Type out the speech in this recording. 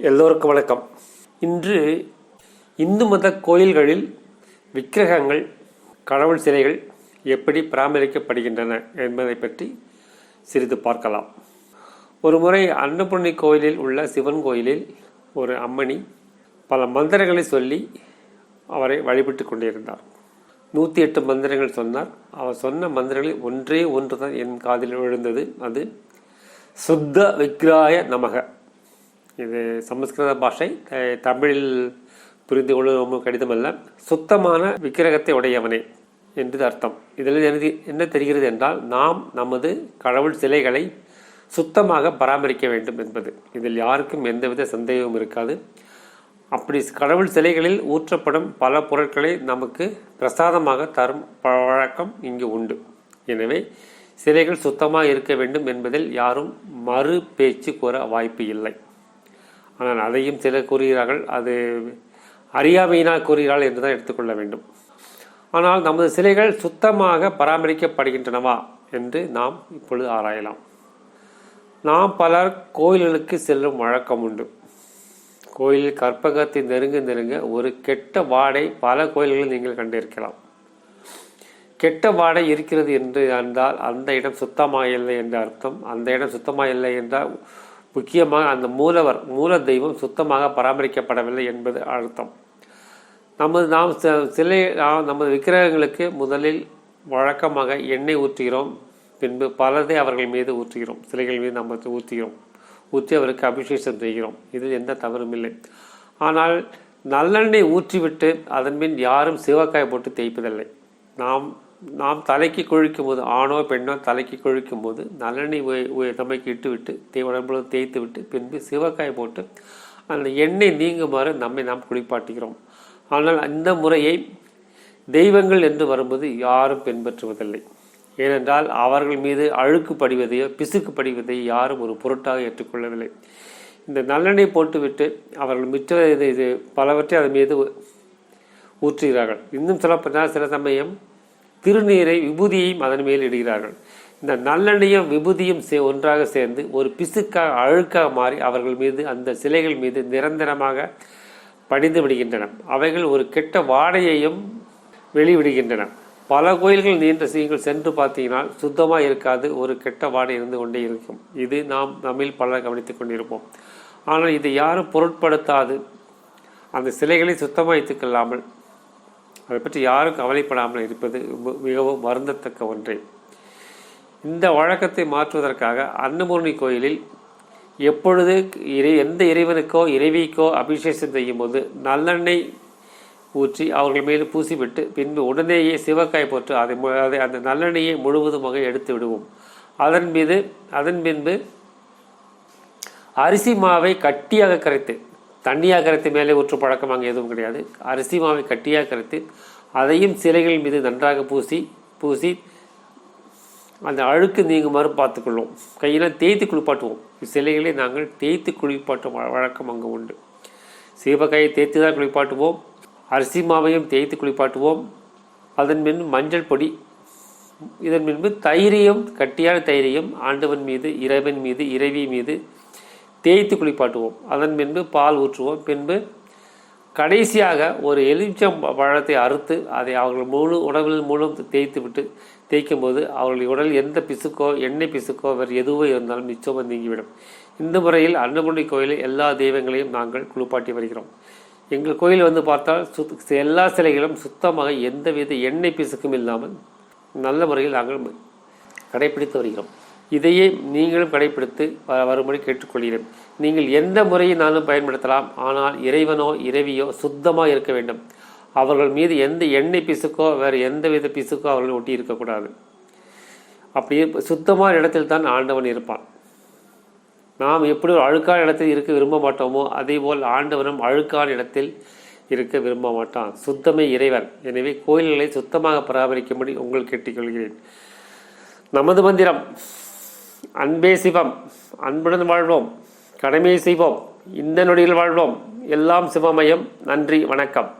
எல்லோருக்கும் வணக்கம். இன்று இந்து மத கோயில்களில் விக்கிரகங்கள் கடவுள் சிலைகள் எப்படி பராமரிக்கப்படுகின்றன என்பதை பற்றி சிறிது பார்க்கலாம். ஒரு முறை அன்னபூர்ணி கோயிலில் உள்ள சிவன் கோயிலில் ஒரு அம்மணி பல மந்திரங்களை சொல்லி அவரை வழிபட்டு கொண்டிருந்தார். நூற்றி எட்டு மந்திரங்கள் சொன்னார். அவர் சொன்ன மந்திரங்களில் ஒன்றே ஒன்று தான் என் காதில் விழுந்தது. அது சுத்த விக்ராய நமக. இது சமஸ்கிருத பாஷை. தமிழில் புரிந்து கொள்ளும் கடிதமல்ல சுத்தமான விக்கிரகத்தை உடையவனே என்று அர்த்தம். இதில் எனது என்ன தெரிகிறது என்றால் நாம் நமது கடவுள் சிலைகளை சுத்தமாக பராமரிக்க வேண்டும் என்பது. இதில் யாருக்கும் எந்தவித சந்தேகமும் இருக்காது. அப்படி கடவுள் சிலைகளில் ஊற்றப்படும் பல பொருட்களை நமக்கு பிரசாதமாக தரும் பழக்கம் இங்கு உண்டு. எனவே சிலைகள் சுத்தமாக இருக்க வேண்டும் என்பதில் யாரும் மறு பேச்சு கூற வாய்ப்பு இல்லை. ஆனால் அதையும் சிலர் கூறுகிறார்கள் அது அறியாமையினால் கூறுகிறார்கள் என்று தான் எடுத்துக்கொள்ள வேண்டும். ஆனால் நமது சிலைகள் சுத்தமாக பராமரிக்கப்படுகின்றனவா என்று நாம் இப்பொழுது ஆராயலாம். நாம் பலர் கோயில்களுக்கு செல்லும் வழக்கம் உண்டு. கோயிலில் கற்பகத்தை நெருங்க நெருங்க ஒரு கெட்ட வாடை பல கோயில்களில் நீங்கள் கண்டிருக்கலாம். கெட்ட வாடை இருக்கிறது என்று என்றால் அந்த இடம் சுத்தமாக இல்லை என்ற அர்த்தம். அந்த இடம் சுத்தமாக இல்லை என்றால் முக்கியமாக அந்த மூலவர் மூல தெய்வம் சுத்தமாக பராமரிக்கப்படவில்லை என்பது அர்த்தம் நமது நாம் சிலை நாம் நமது விக்கிரகங்களுக்கு முதலில் வழக்கமாக எண்ணெய் ஊற்றுகிறோம். பின்பு பலதை அவர்கள் மீது ஊற்றுகிறோம். சிலைகள் மீது நம்ம ஊற்றுகிறோம். ஊற்றி அவருக்கு அபிஷேகம் செய்கிறோம். இதில் எந்த தவறும் இல்லை. ஆனால் நல்லெண்ணெய் ஊற்றிவிட்டு அதன் பின் யாரும் சிவக்காய் போட்டு தேய்ப்பதில்லை. நாம் நாம் தலைக்கு குழிக்கும் போது ஆணோ பெண்ணோ தலைக்கு குழிக்கும் போது நல்லெண்ணெய் உய- உய- நமக்கு இட்டுவிட்டு தே உடம்புல தேய்த்து விட்டு பின்பு சிவக்காய் போட்டு அந்த எண்ணெய் நீங்குமாறு நம்மை நாம் குளிப்பாட்டுகிறோம். ஆனால் இந்த முறையை தெய்வங்கள் என்று வரும்போது யாரும் பின்பற்றுவதில்லை. ஏனென்றால் அவர்கள் மீது அழுக்கு படிவதையோ பிசுக்கு படிவதை யாரும் ஒரு பொருட்டாக ஏற்றுக்கொள்ளவில்லை. இந்த நல்லெண்ணெய் போட்டுவிட்டு அவர்கள் மிச்ச இது இது பலவற்றை அதன் மீது ஊற்றுகிறார்கள். இன்னும் சொல்லப்பட்டால் சில சமயம் திருநீரை விபூதியையும் அதன் மேல் இடுகிறார்கள். இந்த நல்லெண்ணையும் விபூதியும் சே ஒன்றாக சேர்ந்து ஒரு பிசுக்காக அழுக்காக மாறி அவர்கள் மீது அந்த சிலைகள் மீது நிரந்தரமாக படிந்து விடுகின்றன. அவைகள் ஒரு கெட்ட வாடையையும் வெளிவிடுகின்றன. பல கோயில்கள் நீண்ட நீங்கள் சென்று பார்த்தீங்கன்னா சுத்தமாக இருக்காது ஒரு கெட்ட வாடை இருந்து கொண்டே இருக்கும். இது நாம் நம்மில் பலர் கவனித்துக் கொண்டிருப்போம். ஆனால் இதை யாரும் பொருட்படுத்தாது. அந்த சிலைகளை சுத்தமாக வைத்துக் கொள்ளாமல் அதை பற்றி யாரும் கவலைப்படாமல் இருப்பது மிகவும் வருந்தத்தக்க ஒன்றே. இந்த வழக்கத்தை மாற்றுவதற்காக அன்னபூர்ணி கோயிலில் எப்பொழுது இறை எந்த இறைவனுக்கோ இறைவிக்கோ அபிஷேகம் செய்யும் போது நல்லெண்ணெய் ஊற்றி அவர்கள் மீது பூசிவிட்டு பின்பு உடனேயே சிவக்காய் போட்டு அதை அதை அந்த நல்லெண்ணெயை முழுவதுமாக எடுத்து விடுவோம். அதன் மீது அதன் பின்பு அரிசி மாவை கட்டியாக கரைத்து தண்ணியாக கரைத்து மேலே ஊற்று பழக்கம் அங்கே எதுவும் கிடையாது. அரிசி மாவை கட்டியாக கரைத்து அதையும் சிலைகள் மீது நன்றாக பூசி பூசி அந்த அழுக்கு நீங்குமாறு பார்த்துக்கொள்வோம். கையில் தேய்த்து குளிப்பாட்டுவோம். சிலைகளை நாங்கள் தேய்த்து குளிப்பாட்டும் வழக்கம் அங்கே உண்டு. சீவக்காயை தேய்த்து தான் குளிப்பாட்டுவோம். அரிசி மாவையும் தேய்த்து குளிப்பாட்டுவோம். அதன் பின் மஞ்சள் பொடி இதன் பின்பு தயிரையும் கட்டியான தயிரையும் ஆண்டவன் மீது இறைவன் மீது இறைவி மீது தேய்த்து குளிப்பாட்டுவோம். அதன் பின்பு பால் ஊற்றுவோம். பின்பு கடைசியாக ஒரு எலுமிச்சம் பழத்தை அறுத்து அதை அவர்கள் முழு உடலில் முழு தேய்த்து விட்டு தேய்க்கும் போது அவர்களுடைய உடல் எந்த பிசுக்கோ எண்ணெய் பிசுக்கோ வேறு எதுவோ இருந்தாலும் நிச்சயமாக நீங்கிவிடும். இந்த முறையில் அன்னபூர்ணி கோயிலில் எல்லா தெய்வங்களையும் நாங்கள் குளிப்பாட்டி வருகிறோம். எங்கள் கோயில் வந்து பார்த்தால் சுத் எல்லா சிலைகளும் சுத்தமாக எந்தவித எண்ணெய் பிசுக்கும் இல்லாமல் நல்ல முறையில் நாங்கள் கடைபிடித்து வருகிறோம். இதையே நீங்களும் கடைபிடித்து வ- வரும்படி கேட்டுக்கொள்கிறேன். நீங்கள் எந்த முறையினாலும் பயன்படுத்தலாம். ஆனால் இறைவனோ இறைவியோ சுத்தமாக இருக்க வேண்டும். அவர்கள் மீது எந்த எண்ணெய் பிசுக்கோ வேறு எந்த வித பிசுக்கோ அவர்கள் ஒட்டி இருக்கக்கூடாது. அப்படி இருப்ப- சுத்தமான இடத்தில் தான் ஆண்டவன் இருப்பான். நாம் எப்படி ஒரு அழுக்கான இடத்தில் இருக்க விரும்ப மாட்டோமோ அதேபோல் ஆண்டவனும் அழுக்கான இடத்தில் இருக்க விரும்ப மாட்டான். சுத்தமே இறைவன். எனவே கோயில்களை சுத்தமாக பராமரிக்கும்படி உங்கள் கேட்டுக்கொள்கிறேன். நமது மந்திரம். அன்பே சிவம். அன்புடன் வாழ்வோம். கடமையை செய்வோம். இந்த நொடியில் வாழ்வோம். எல்லாம் சிவமயம். நன்றி. வணக்கம்.